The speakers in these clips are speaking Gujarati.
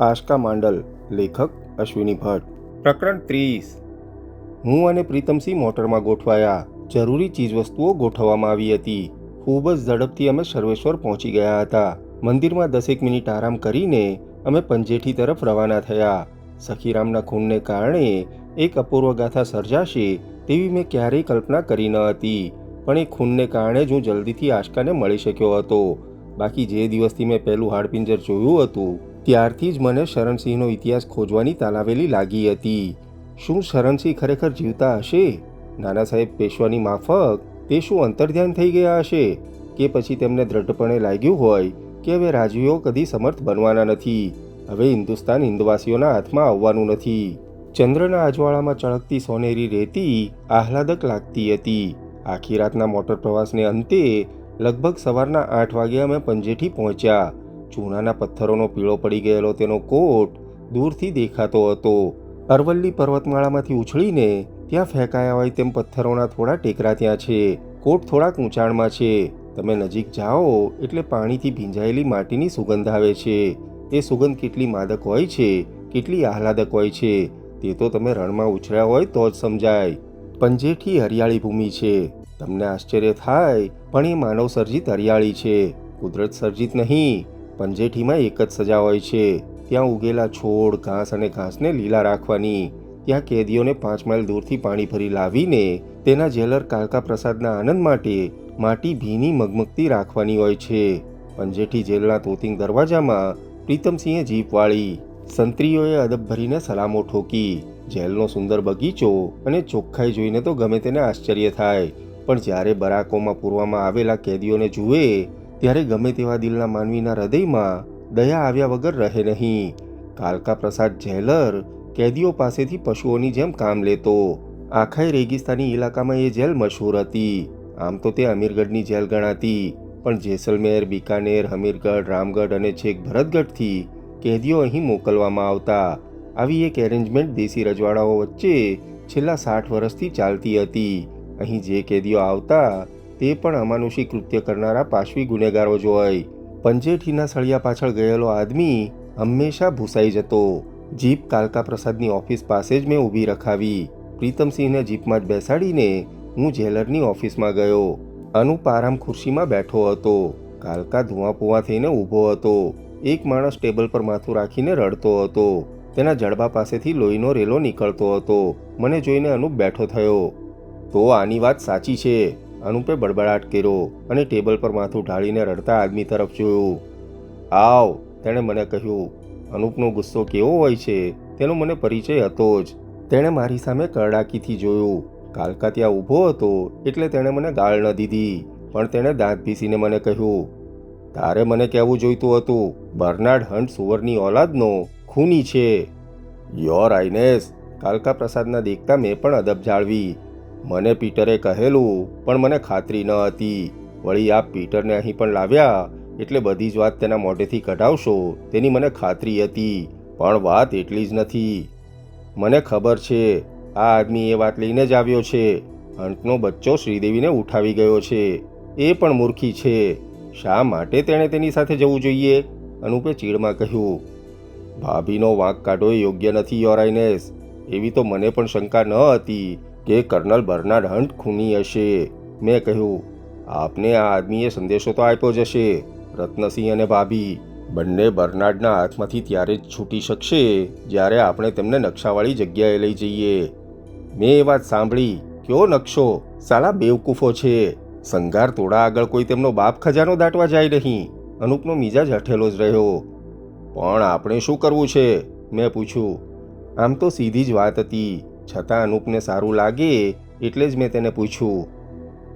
આશકા માંડલ લેખક અશ્વિની ભટ્ટ. પ્રકરણ ત્રીસ. હું અને પ્રીતમસિંહ મોટરમાં ગોઠવાયા. જરૂરી ચીજવસ્તુઓ ગોઠવવામાં આવી હતી. ખૂબ જ ઝડપથી અમે સર્વેશ્વર પહોંચી ગયા હતા. મંદિરમાં દસેક મિનિટ આરામ કરીને અમે પંજેઠી તરફ રવાના થયા. સખીરામના ખૂનને કારણે એક અપૂર્વ ગાથા સર્જાશે તેવી મેં ક્યારેય કલ્પના કરી ન હતી. પણ એ ખૂનને કારણે જ હું જલ્દીથી આશકાને મળી શક્યો હતો. બાકી જે દિવસથી મેં પહેલું હાડપિંજર જોયું હતું ત્યારથી જ મને શરણસિંહનો ઇતિહાસ ખોજવાની તાલાવેલી લાગી હતી. શું શરણસિંહ ખરેખર જીવતા હશે? નાના સાહેબ પેશવાની માફક, તે શું અંતર્ધ્યાન થઈ ગયા હશે? કે પછી તેમને દ્રઢપણે લાગ્યું હોય કે હવે રાજવીઓ કદી સમર્થ બનવાના નથી? હવે હિન્દુસ્તાન હિન્દવાસીઓના હાથમાં આવવાનું નથી. ચંદ્રના અજવાળામાં ચળકતી સોનેરી રેતી આહલાદક લાગતી હતી. આખી રાતના મોટર પ્રવાસને અંતે લગભગ સવારના આઠ વાગે અમે પંજેઠી પહોંચ્યા. ચૂનાના પથ્થરોનો પીળો પડી ગયેલો તેનો કોટ દૂરથી દેખાતો હતો. અરવલ્લી પર્વતમાળામાંથી ઉછળીને ત્યાં ફેંકાયા હોય તેમ પથ્થરોના થોડા ટેકરા ત્યાં છે. કોટ થોડાક ઊંચાણમાં છે. તમે નજીક જાઓ એટલે પાણીથી ભીંજાયેલી માટીની સુગંધ આવે છે. એ સુગંધ કેટલી માદક હોય છે, કેટલી આહલાદક હોય છે, તે તો તમે રણમાં ઉછળ્યા હોય તો જ સમજાય. પંજેઠી હરિયાળી ભૂમિ છે. તમને આશ્ચર્ય થાય, પણ એ માનવ સર્જિત હરિયાળી છે. કુદરત સર્જિત નહીં. પંજેઠીમાં એક જ સજા હોય છે. ત્યાં ઉગેલા છોડ, ઘાસ અને ઘાસને લીલા રાખવાની. ત્યાં કેદીઓને પાંચ માઇલ દૂરથી પાણી ભરી લાવીને તેના જેલર કાલકા પ્રસાદના આનંદ માટે માટી ભીની મગમગતી રાખવાની હોય છે. પંજેઠી જેલના તોતિંગ દરવાજામાં પ્રીતમસિંહે જીપ વાળી. સંત્રીઓએ અદબ ભરીને સલામો ઠોકી. જેલનો સુંદર બગીચો અને ચોખ્ખાઈ જોઈને તો ગમે તેને આશ્ચર્ય થાય. પણ જ્યારે બરાકોમાં પૂરવામાં આવેલા કેદીઓને જુએ ત્યારે ગમે તેવા દિલના માનવીના હૃદયમાં દયા આવ્યા વગર રહે નહીં. કાલકા પ્રસાદ જેલર કેદીઓ પાસેથી પશુઓની જેમ કામ લેતો. આખાય રેગિસ્તાની ઇલાકામાં એ જેલ મશહૂર હતી. આમ તો તે અમીરગઢની જેલ ગણાતી. પણ જેસલમેર, બિકાનેર, હમીરગઢ, રામગઢ અને છેક ભરતગઢથી કેદીઓ અહીં મોકલવામાં આવતા. આવી એક એરેન્જમેન્ટ દેશી રજવાડાઓ વચ્ચે છેલ્લા સાઠ વર્ષથી ચાલતી હતી. અહીં જે કેદીઓ આવતા તે પણ અમાનુષી કૃત્ય કરનારા પાશવી ગુનેગારો જ હોય પંજેઠીના સળિયા પાછળ ગયેલો આદમી હંમેશા ભૂસાઈ જતો. જીપ કાલકા પ્રસાદની ઓફિસ પાસે જ મેં ઊભી રખાવી. પ્રીતમસિંહને જીપમાં જ બેસાડીને હું જેલરની ઓફિસમાં ગયો. અનુપ આરામ ખુરશીમાં બેઠો હતો. કાલકા ધુઆ પુઆ થઈને ઊભો હતો. એક માણસ ટેબલ પર માથું રાખીને રડતો હતો. તેના જડબા પાસેથી લોહીનો રેલો નીકળતો હતો. મને જોઈને અનુપ બેઠો થયો. તો આની વાત સાચી છે. અનુપે બડબડાટ કર્યો અને ટેબલ પર માથું ઢાળીને રડતા આદમી તરફ જોયું. આવ, તેણે મને કહ્યું. અનુપનો ગુસ્સો કેવો હોય છે? તેનો મને પરિચય હતો જ. તેણે મારી સામે કરડાકીથી જોયું. કાલકા ત્યાં ઊભો હતો એટલે તેણે મને ગાળ ન દીધી, પણ તેણે દાંત ભીસીને મને કહ્યું, તારે મને કહેવું જોઈતું હતું? બર્નાર્ડ હન્ટ સુવરની ઓલાદનો ખૂની છે. યોર આઈનેસ કાલકા પ્રસાદના દેખતા મેં પણ અદબ જાળવી. મને પીટરે કહેલું, પણ મને ખાતરી ન હતી. વળી આપ પીટરને અહીં પણ લાવ્યા? એટલે બધી જ વાત તેના મોઢેથી કઢાવશો, તેની મને ખાતરી હતી. પણ વાત એટલી જ નથી. મને ખબર છે, આ આદમી એ વાત લઈને જ આવ્યો છે. હંટનો બચ્ચો શ્રીદેવીને ઉઠાવી ગયો છે. એ પણ મૂર્ખી છે. શા માટે તેણે તેની સાથે જવું જોઈએ? અનુપે ચીડમાં કહ્યું. ભાભીનો વાંક કાઢવો એ યોગ્ય નથી યોરાઇનેસ એવી તો મને પણ શંકા ન હતી. કે કર્નલ બર્નાર્ડ હન્ટ ખૂની હશે. મેં કહ્યું, આપને આ આદમીએ સંદેશો તો આપ્યો જ હશે. રત્નસિંહ અને ભાભી બંને બર્નાર્ડના હાથમાંથી ત્યારે જ છૂટી શકશે જ્યારે આપણે તેમને નકશાવાળી જગ્યાએ લઈ જઈએ. મેં એ વાત સાંભળી. કયો નકશો? સાલા બેવકૂફો છે. સંઘાર તોડા આગળ કોઈ તેમનો બાપ ખજાનો દાટવા જાય નહીં. અનુપનો મિજાજ હઠેલો જ રહ્યો. પણ આપણે શું કરવું છે? મેં પૂછ્યું. આમ તો સીધી જ વાત હતી. છતાં અનુપને સારું લાગે એટલે જ મેં તેને પૂછ્યું,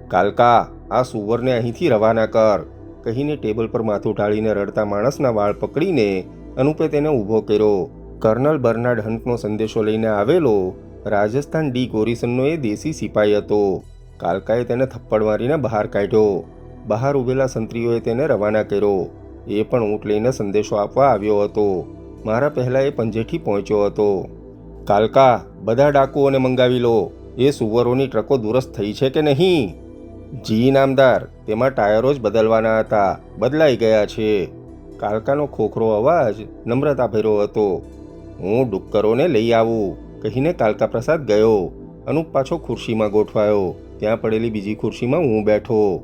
કાલકા, આ સુવરને અહીંથી રવાના કર. કહીને ટેબલ પર માથું ઢાળીને રડતા માણસના વાળ પકડીને અનુપે તેને ઊભો કર્યો. કર્નલ બર્નાર્ડ હન્ટનો સંદેશો લઈને આવેલો રાજસ્થાન ડી ગોરીસનનો એ દેશી સિપાઈ હતો. કાલકાએ તેને થપ્પડ મારીને બહાર કાઢ્યો. બહાર ઊભેલા સંત્રીઓએ તેને રવાના કર્યો. એ પણ ઊંટ લઈને સંદેશો આપવા આવ્યો હતો. મારા પહેલાં એ પંજેઠી પહોંચ્યો હતો. કાલકા, બધા ડાકુઓને મંગાવી લો. એ સુવરોની ટ્રકો દુરસ્ત થઈ છે કે નહીં? જી નામદાર, તેમાં ટાયરો જ બદલવાના હતા. બદલાઈ ગયા છે. કાલકાનો ખોખરો અવાજ નમ્રતા ભર્યો હતો. હું ડુક્કરોને લઈ આવું, કહીને કાલકા પ્રસાદ ગયો. અનુપ પાછો ખુરશીમાં ગોઠવાયો. ત્યાં પડેલી બીજી ખુરશીમાં હું બેઠો.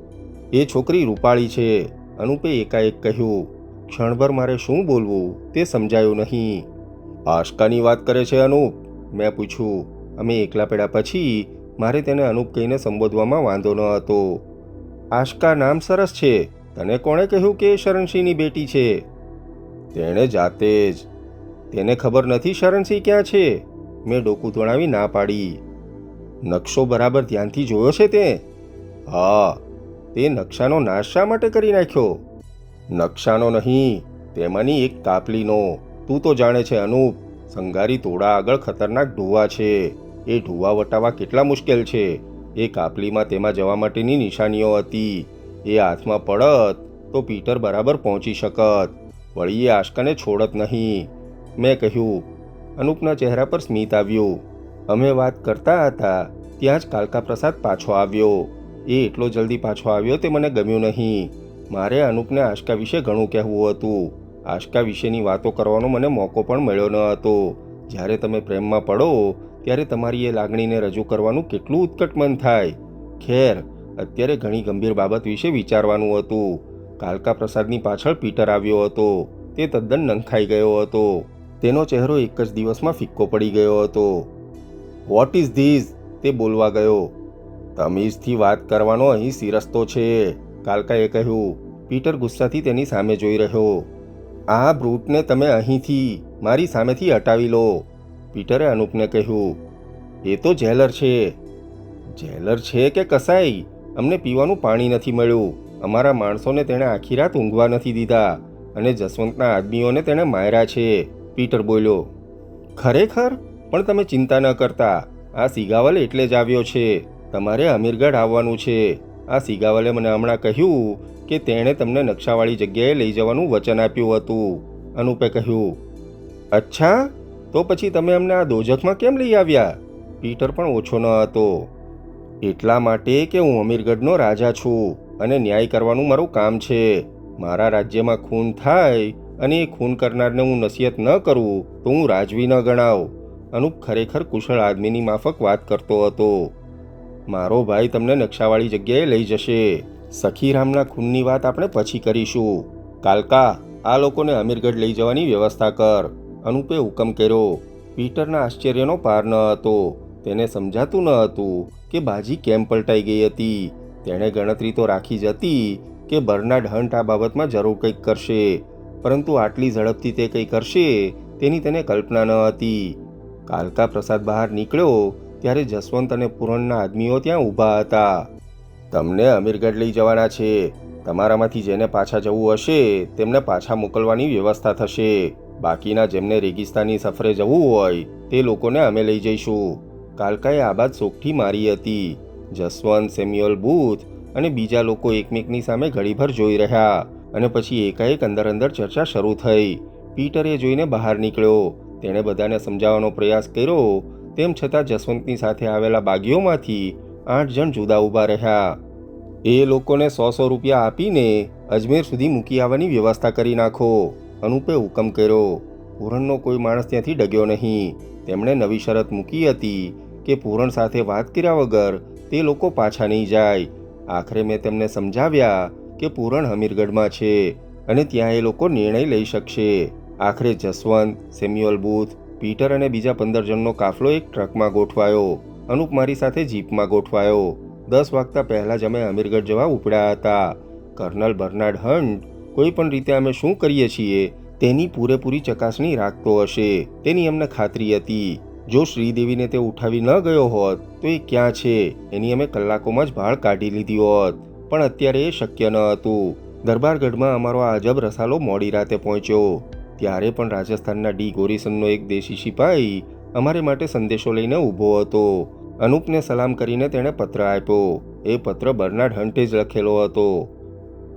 એ છોકરી રૂપાળી છે. અનુપે એકાએક કહ્યું, ક્ષણભર મારે શું બોલવું? તે સમજાયું નહીં. આશકાની વાત કરે છે અનુપ? મેં પૂછ્યું. અમે એકલા પડ્યા પછી મારે તેને અનુપ કહીને સંબોધવામાં વાંધો ન હતો. આશકા નામ સરસ છે. તને કોણે કહ્યું કે શરણસિંહની બેટી છે? તેણે જાતે જ. તેને ખબર નથી શરણસિંહ ક્યાં છે? મેં ડોકું ધોણાવી ના પાડી. નકશો બરાબર ધ્યાનથી જોયો છે તે? હા. તે નકશાનો નાશ શા માટે કરી નાખ્યો? નકશાનો નહીં, તેમાંની એક કાપલીનો. તું તો જાણે છે, અનુપ. સંગારી તોડા આગળ ખતરનાક ઢુવા છે. એ ઢુવા વટાવા કેટલા મુશ્કેલ છે. એ કાપલીમાં તેમાં જવા માટેની નિશાનીઓ હતી. એ હાથમાં પડત તો પીટર બરાબર પહોંચી શકત. વળી એ આશકાને છોડત નહીં. મેં કહ્યું, અનુપના ચહેરા પર સ્મિત આવ્યું. અમે વાત કરતા હતા. ત્યાં જ કાલકા પ્રસાદ પાછો આવ્યો. એ એટલો જલ્દી પાછો આવ્યો તે મને ગમ્યું નહીં. મારે અનુપને આશકા વિશે ઘણું કહેવું હતું. આશકા વિશેની વાતો કરવાનો મને મોકો પણ મળ્યો ન હતો. જ્યારે તમે પ્રેમમાં પડો, ત્યારે તમારી એ લાગણીને રજૂ કરવાનું કેટલું ઉત્કટ મન થાય. ખેર, અત્યારે ઘણી ગંભીર બાબત વિશે વિચારવાનું હતું. કાલકા પ્રસાદની પાછળ પીટર આવ્યો હતો. તે તદ્દન નંખાઈ ગયો હતો. તેનો ચહેરો એક જ દિવસમાં ફિક્કો પડી ગયો હતો. વોટ ઇઝ ધીઝ તે બોલવા ગયો. તમીઝથી વાત કરવાનો અહીં સિરસ્તો છે, કાલકાએ કહ્યું. પીટર ગુસ્સાથી તેની સામે જોઈ રહ્યો. આ બ્રૂટને તમે અહીંથી, મારી સામેથી હટાવી લો, પીટરે અનુપને કહ્યું. એ તો જેલર છે. જેલર છે કે કસાઈ? અમને પીવાનું પાણી નથી મળ્યું. અમારા માણસોને તેણે આખી રાત ઊંઘવા નથી દીધા અને જસવંતના આદમીઓને તેણે માર્યા છે. પીટર બોલ્યો, ખરેખર? પણ તમે ચિંતા ન કરતા. આ સિગાવલ એટલે જ આવ્યો છે. તમારે અમીરગઢ આવવાનું છે. આ સિગાવલે મને હમણાં કહ્યું કે તેણે તમને નકશાવાળી જગ્યાએ લઈ જવાનું વચન આપ્યું હતું. અનુપે કહ્યું, અચ્છા, તો પછી તમે અમને આ દોજખમાં કેમ લઈ આવ્યા? પીટર પણ ઓછો ન હતો. એટલા માટે કે હું અમીરગઢનો રાજા છું અને ન્યાય કરવાનું મારું કામ છે. મારા રાજ્યમાં ખૂન થાય અને એ ખૂન કરનારને હું નસીહત ન કરું તો હું રાજવી ન ગણાવ. અનુપ ખરેખર કુશળ આદમીની માફક વાત કરતો હતો. મારો ભાઈ તમને નકશાવાળી જગ્યાએ લઈ જશે. સખીરામના ખૂનની વાત આપણે પછી કરીશું. કાલકા, આ લોકોને અમીરગઢ લઈ જવાની વ્યવસ્થા કર. અનુપે હુકમ કર્યો. પીટરના આશ્ચર્યનો પાર ન હતો. તેને સમજાતું ન હતું કે બાજી કેમ પલટાઈ ગઈ હતી. તેણે ગણતરી તો રાખી જ હતી કે બર્નાડ હન્ટ આ બાબતમાં જરૂર કંઈક કરશે. પરંતુ આટલી ઝડપથી તે કંઈ કરશે તેની તેને કલ્પના ન હતી. કાલકા પ્રસાદ બહાર નીકળ્યો ત્યારે જસવંત અને પૂરણના આદમીઓ ત્યાં ઊભા હતા. તમને અમીરગઢ લઈ જવાના છે. તમારામાંથી જેને પાછા જવું હશે, તેમને પાછા મોકલવાની વ્યવસ્થા થશે. બાકીના જેમને રેગિસ્તાની સફરે જવું હોય, તે લોકોને અમે લઈ જઈશું. કાલકાએ આ બાદ સોગઠી મારી હતી. જસવંત, સેમ્યુઅલ બૂથ અને બીજા લોકો એકમેકની સામે ઘડીભર જોઈ રહ્યા અને પછી એકાએક અંદર અંદર ચર્ચા શરૂ થઈ. પીટરે જોઈને બહાર નીકળ્યો. તેણે બધાને સમજાવવાનો પ્રયાસ કર્યો, તેમ છતાં જસવંતની સાથે આવેલા બાગીઓમાંથી આઠ જણ જુદા ઊભા રહ્યા. એ લોકોને સો સો રૂપિયા આપીને અજમેર સુધી મૂકી આવવાની વ્યવસ્થા કરી નાખો. અનુપે હુકમ કર્યો. પૂરણનો કોઈ માણસ ત્યાંથી ડગ્યો નહીં. તેમણે નવી શરત મૂકી હતી કે પૂરણ સાથે વાત કર્યા વગર તે લોકો પાછા નહીં જાય. આખરે મેં તેમને સમજાવ્યા કે પૂરણ હમીરગઢમાં છે અને ત્યાં એ લોકો નિર્ણય લઈ શકશે. આખરે જસવંત, સેમ્યુઅલ બૂથ, પીટર અને બીજા પંદર જણનો કાફલો એક ટ્રકમાં ગોઠવાયો. અનુપ મારી સાથે જીપમાં ગોઠવાયો. દસ વાગતા પહેલાં જ અમે અમીરગઢ જવા ઉપડ્યા હતા. કર્નલ બર્નાર્ડ હન્ટ કોઈ પણ રીતે અમે શું કરીએ છીએ, તેની પૂરેપૂરી ચકાસણી રાખતો હશે. તેની અમને ખાતરી હતી. જો શ્રીદેવીને તે ઉઠાવી ન ગયો હોત, તો એ ક્યાં છે? એની અમે કલાકોમાં જ ભાળ કાઢી લીધી હોત. પણ અત્યારે એ શક્ય ન હતું. દરબારગઢમાં અમારો આ અજબ રસાલો મોડી રાતે પહોંચ્યો. ત્યારે પણ રાજસ્થાનના ડી ગોરીસનનો એક દેશી સિપાહી અમારે માટે સંદેશો લઈને ઊભો હતો. અનુપને સલામ કરીને તેણે પત્ર આપ્યો. એ પત્ર બર્નાર્ડ હન્ટે જ લખેલો હતો.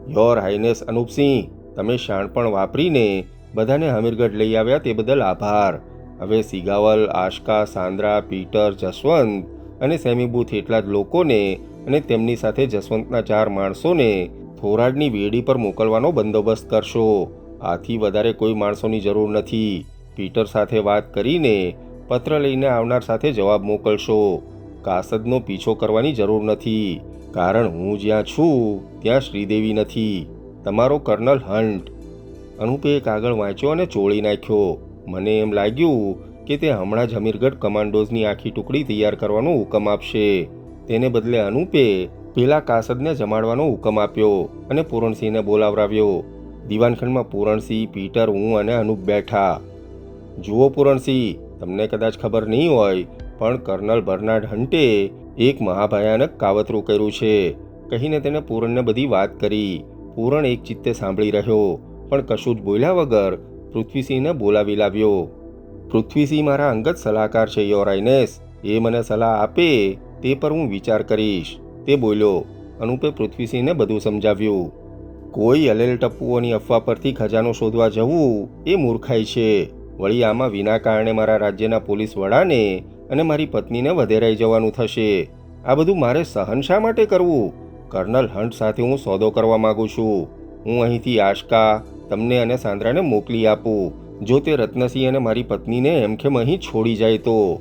યોર હાઈનેસ અનુપસિંહ તમે શાણપણ વાપરીને બધાને હમીરગઢ લઈ આવ્યા તે બદલ આભાર. હવે સિગાવલ, આશકા, સાંદ્રા, પીટર, જસવંત અને સેમીબૂથ એટલા જ લોકોને અને તેમની સાથે જસવંતના ચાર માણસોને થોરાડની વેડી પર મોકલવાનો બંદોબસ્ત કરશો. આથી વધારે કોઈ માણસોની જરૂર નથી. પીટર સાથે વાત કરીને પત્ર લઈને આવનાર સાથે જવાબ મોકલશો. કાસદનો પીછો કરવાની જરૂર નથી. કારણ હું જ્યાં છું, ત્યાં શ્રીદેવી નથી. તમારો કર્નલ હન્ટ અનુપે કાગળ વાંચ્યો અને ચોળી નાખ્યો. મને એમ લાગ્યું કે તે હમણાં જ હમીરગઢ કમાન્ડોઝની આખી ટુકડી તૈયાર કરવાનો હુકમ આપશે. તેને બદલે અનુપે પેલા કાસદને જમાડવાનો હુકમ આપ્યો અને પૂરણસિંહને બોલાવરાવ્યો. દિવાનખંડમાં પૂરણસિંહ, પીટર, હું અને અનુપ બેઠા. જુઓ પૂરણસિંહ, તમને કદાચ ખબર નહીં હોય પણ કર્નલ બર્નાર્ડ હન્ટે એક મહાભયાનક કાવતરું કર્યું છે. કહીને તેને પૂરણને બધી વાત કરી. પૂરણ એક ચિત્તે સાંભળી રહ્યો, પણ કશું જ બોલ્યા વગર પૃથ્વીસિંહને બોલાવી લાવ્યો. પૃથ્વીસિંહ મારા અંગત સલાહકાર છે યોરાઇનેસ એ મને સલાહ આપે, તે પર હું વિચાર કરીશ. તે બોલ્યો. અનુપે પૃથ્વીસિંહને બધું સમજાવ્યું. કોઈ અલેલ ટપ્પુઓની અફવા પરથી ખજાનો શોધવા જવું એ મૂર્ખાઈ છે. વળી આમાં વિના કારણે મારા રાજ્યના પોલીસ વડાને અને મારી પત્નીને વધેરાઈ જવાનું થશે. આ બધું મારે સહન શા માટે કરવું? કર્નલ હન્ટ સાથે હું સોદો કરવા માગું છું. હું અહીંથી આશકા, તમને અને સાંદ્રાને મોકલી આપું. જો તે રત્નસિંહ અને મારી પત્નીને એમખેમ અહીં છોડી જાય તો.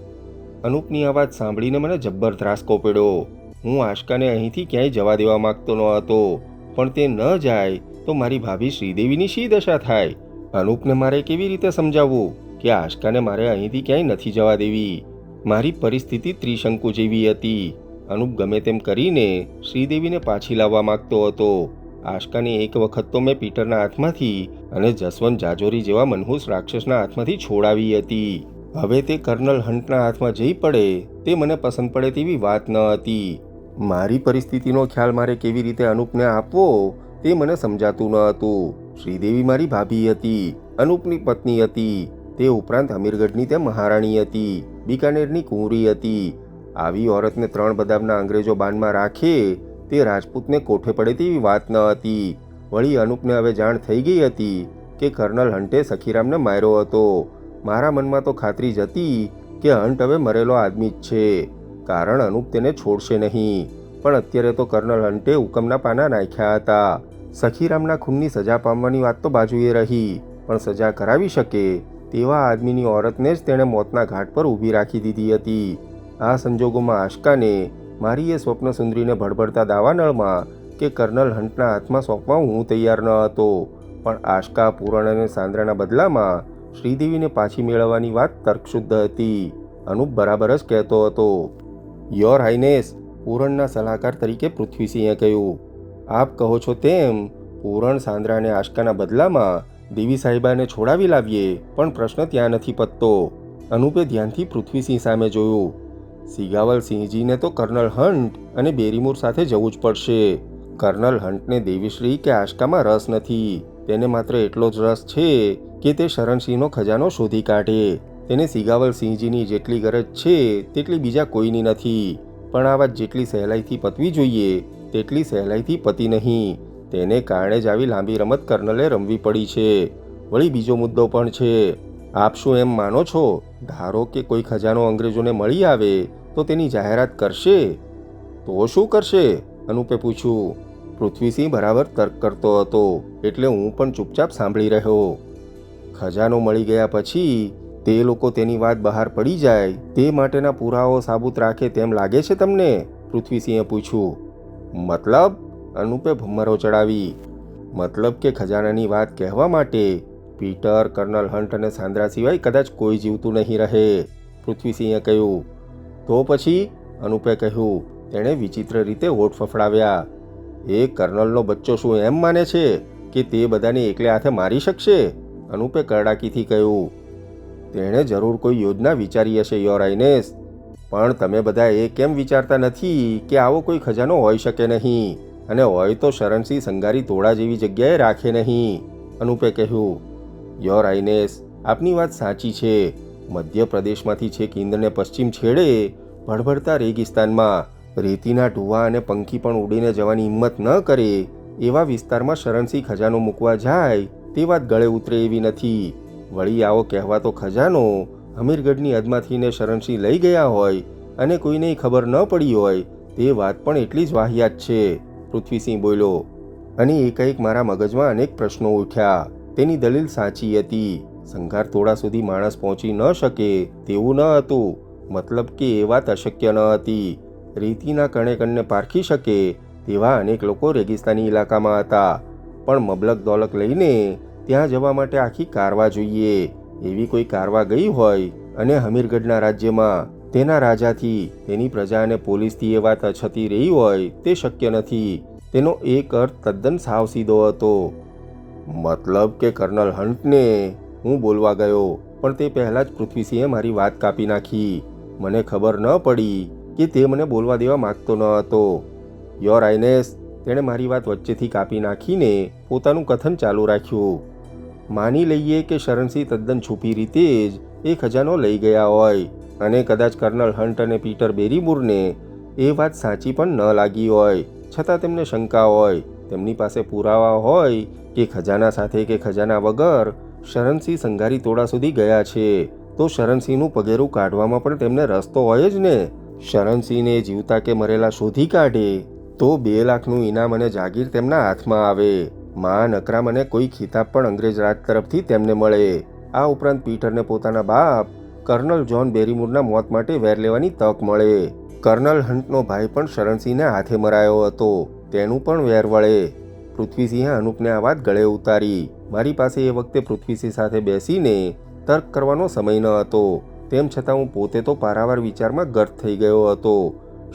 અનુપની આ વાત સાંભળીને મને જબ્બર ધ્રાસકો પડ્યો હું આશકાને અહીંથી ક્યાંય જવા દેવા માંગતો ન હતો. પણ તે ન જાય તો મારી ભાભી શ્રીદેવીની શી દશા થાય? અનુપને મારે કેવી રીતે સમજાવવું કે આશકાને મારે અહીંથી ક્યાંય નથી જવા દેવી? મારી પરિસ્થિતિ ત્રિશંકુ જેવી હતી. અનુપ ગમે તેમ કરીને શ્રીદેવીને પાછી લાવવા માગતો હતો. આશકાને એક વખત તો મેં પીટરના હાથમાંથી અને જસવંત જાજોરી જેવા મનહૂસ રાક્ષસના હાથમાંથી છોડાવી હતી. હવે તે કર્નલ હન્ટના હાથમાં જઈ પડે તે મને પસંદ પડે તેવી વાત ન હતી. મારી પરિસ્થિતિનો ખ્યાલ મારે કેવી રીતે અનુપને આપવો તે મને સમજાતું ન હતું. શ્રીદેવી મારી ભાભી હતી, અનુપની પત્ની હતી. તે ઉપરાંત અમીરગઢની તે મહારાણી હતી. બિકાનેરની કુંવરી હતી. આવી ઓરતને ત્રણ બદામના અંગ્રેજો બાનમાં રાખે તે રાજપૂતને કોઠે પડે તેવી વાત ન હતી. વળી અનુપને હવે જાણ થઈ ગઈ હતી કે કર્નલ હન્ટે સખીરામને માર્યો હતો. મારા મનમાં તો ખાતરી જ હતી કે હન્ટ હવે મરેલો આદમી જ છે. કારણ અનુપ તેને છોડશે નહીં. પણ અત્યારે તો કર્નલ હન્ટે હુકમના પાના નાખ્યા હતા. સખીરામના ખૂનની સજા પામવાની વાત તો બાજુએ રહી. પણ સજા કરાવી શકે તેવા આદમીની ઓરતને જ તેણે મોતના ઘાટ પર ઊભી રાખી દીધી હતી. આ સંજોગોમાં આશકાને મારી એ સ્વપ્ન સુંદરીને ભડભડતા દાવાનળમાં કે કર્નલ હંટના હાથમાં સોંપવા હું તૈયાર ન હતો. પણ આશકા, પૂરણ અને સાંદ્રાના બદલામાં શ્રીદેવીને પાછી મેળવવાની વાત તર્કશુદ્ધ હતી. અનુપ બરાબર જ કહેતો હતો, યોર હાઇનેસ, પૂરણના સલાહકાર તરીકે પૃથ્વીસિંહે કહ્યું. આપ કહો છો તેમ, પૂરણ, સાંદ્રા અને આશકાના બદલામાં દેવી સાહેબાને છોડાવી લાવીએ, પણ પ્રશ્ન ત્યાં નથી પતતો. અનુપે ધ્યાનથી પૃથ્વીસિંહ સામે જોયું. સિંહજીને તો કર્નલ હન્ટ અને બેરીમૂર સાથે જવું જ પડશે. કર્નલ હન્ટને દેવીશ્રી કે આશકામાં રસ નથી. તેને માત્ર એટલો જ રસ છે કે તે શરણસિંહનો ખજાનો શોધી કાઢે. તેને સિંહજીની જેટલી ગરજ છે, તેટલી બીજા કોઈની નથી. પણ આ વાત જેટલી સહેલાઈથી પતવી જોઈએ, તેટલી સહેલાઈથી પતી નહીં. તેને કારણે જ આવી લાંબી રમત કર્નલે રમવી પડી છે. વળી બીજો મુદ્દો પણ છે. આપ શું એમ માનો છો? ધારો કે કોઈ ખજાનો અંગ્રેજોને મળી આવે, તો તેની જાહેરાત કરશે? તો શું કરશે? અનુપે પૂછ્યું. પૃથ્વીસિંહ બરાબર તર્ક કરતો હતો, એટલે હું પણ ચૂપચાપ સાંભળી રહ્યો. ખજાનો મળી ગયા પછી તે લોકો તેની વાત બહાર પડી જાય, તે માટેના પુરાવો સાબુત રાખે તેમ લાગે છે તમને? પૃથ્વીસિંહે પૂછ્યું. મતલબ? અનુપે ભમરો ચડાવી. મતલબ કે ખજાનાની વાત કહેવા માટે પીટર, કર્નલ હન્ટ અને સાંદ્રા સિવાય કદાચ કોઈ જીવતું નહીં રહે, પૃથ્વીસિંહે કહ્યું. તો પછી અનુપે કહ્યું, તેણે વિચિત્ર રીતે હોઠ ફફડાવ્યા. એ કર્નલનો બચ્ચો શું એમ માને છે કે તે બધાને એકલે હાથે મારી શકશે? અનુપે કરડાકીથી કહ્યું, તેણે જરૂર કોઈ યોજના વિચારી હશે, યોર આઇનેસ પણ તમે બધા એ કેમ વિચારતા નથી કે આવો કોઈ ખજાનો હોઈ શકે નહીં? અને હોય તો શરણસિંહ સંગારી તોડા જેવી જગ્યાએ રાખે નહીં. અનુપે કહ્યું, યોર આઈનેસ, આપની વાત સાચી છે. મધ્યપ્રદેશમાંથી છેક ઇન્દ્રને પશ્ચિમ છેડે ભડભડતા રેગિસ્તાનમાં. રેતીના ઢુવા અને પંખી પણ ઉડીને જવાની હિંમત ન કરે. એવા વિસ્તારમાં શરણસિંહ ખજાનો મૂકવા જાય તે વાત ગળે ઉતરે એવી નથી. વળી આવો કહેવાતો ખજાનો હમીરગઢની હદમાંથીને શરણસિંહ લઈ ગયા હોય અને કોઈને ખબર ન પડી હોય તે વાત પણ એટલી જ વાહિયાત છે. પૃથ્વીસિંહ બોલ્યો, અને એકાએક મારા મગજમાં અનેક પ્રશ્નો ઉઠ્યા. તેની દલીલ સાચી હતી. સંઘાર તોડા સુધી માણસ પહોંચી ન શકે તેવું ન હતું. મતલબ કે એ વાત અશક્ય ન હતી. રીતિના કણે કણને પારખી શકે તેવા અનેક લોકો રેગિસ્તાની ઇલાકામાં હતા. પણ મબલક દોલક લઈને ત્યાં જવા માટે આખી કારવા જોઈએ. એવી કોઈ કારવા ગઈ હોય અને હમીરગઢના રાજ્યમાં તેના રાજાથી તેની પ્રજા અને પોલીસથી એ વાત અછતી રહી હોય તે શક્ય નથી. તેનો એક અર્થ તદ્દન સાવ સીધો હતો. મતલબ કે કર્નલ હન્ટને હું બોલવા ગયો, પણ તે પહેલાં જ પૃથ્વીસિંહે મારી વાત કાપી નાખી. મને ખબર ન પડી કે તે મને બોલવા દેવા માગતો ન હતો. યોર આઈનેસ તેણે મારી વાત વચ્ચેથી કાપી નાખીને પોતાનું કથન ચાલુ રાખ્યું. માની લઈએ કે શરણસિંહ તદ્દન છુપી રીતે જ એ ખજાનો લઈ ગયા હોય. અને કદાચ કર્નલ હન્ટ અને પીટર બેરીબુરને એ વાત સાચી પણ ન લાગી હોય. છતાં તેમને શંકા હોય, તેમની પાસે પુરાવા હોય કે ખજાના સાથે કે ખજાના વગર શરણસિંહ સંઘારી તોડા સુધી ગયા છે. તો શરણસિંહનું પગેરું કાઢવામાં પણ તેમને રસ્તો હોય જ ને? શરણસિંહને જીવતા કે મરેલા શોધી કાઢે? તો બે લાખનું ઇનામ અને જાગીર તેમના હાથમાં આવે. માં નકરામ અને કોઈ ખિતાબ પણ અંગ્રેજ રાજ તરફથી તેમને મળે. આ ઉપરાંત પીટરને પોતાના બાપ કર્નલ જ્હોન બેરીમૂરના મોત માટે વેર લેવાની તક મળે. કર્નલ હન્ટનો ભાઈ પણ શરણસિંહને હાથે મરાયો હતો. તેનું પણ વેર વળે. પૃથ્વીસિંહે અનુપને આ વાત ગળે ઉતારી. મારી પાસે એ વખતે પૃથ્વીસિંહ સાથે બેસીને તર્ક કરવાનો સમય ન હતો. તેમ છતાં હું પોતે તો પારાવાર વિચારમાં ગર્ત થઈ ગયો હતો.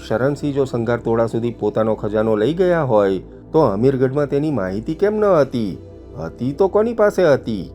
શરણસિંહ જો સંઘાર તોડા સુધી પોતાનો ખજાનો લઈ ગયા હોય, તો અમીરગઢમાં તેની માહિતી કેમ ન હતી? હતી તો કોની પાસે હતી?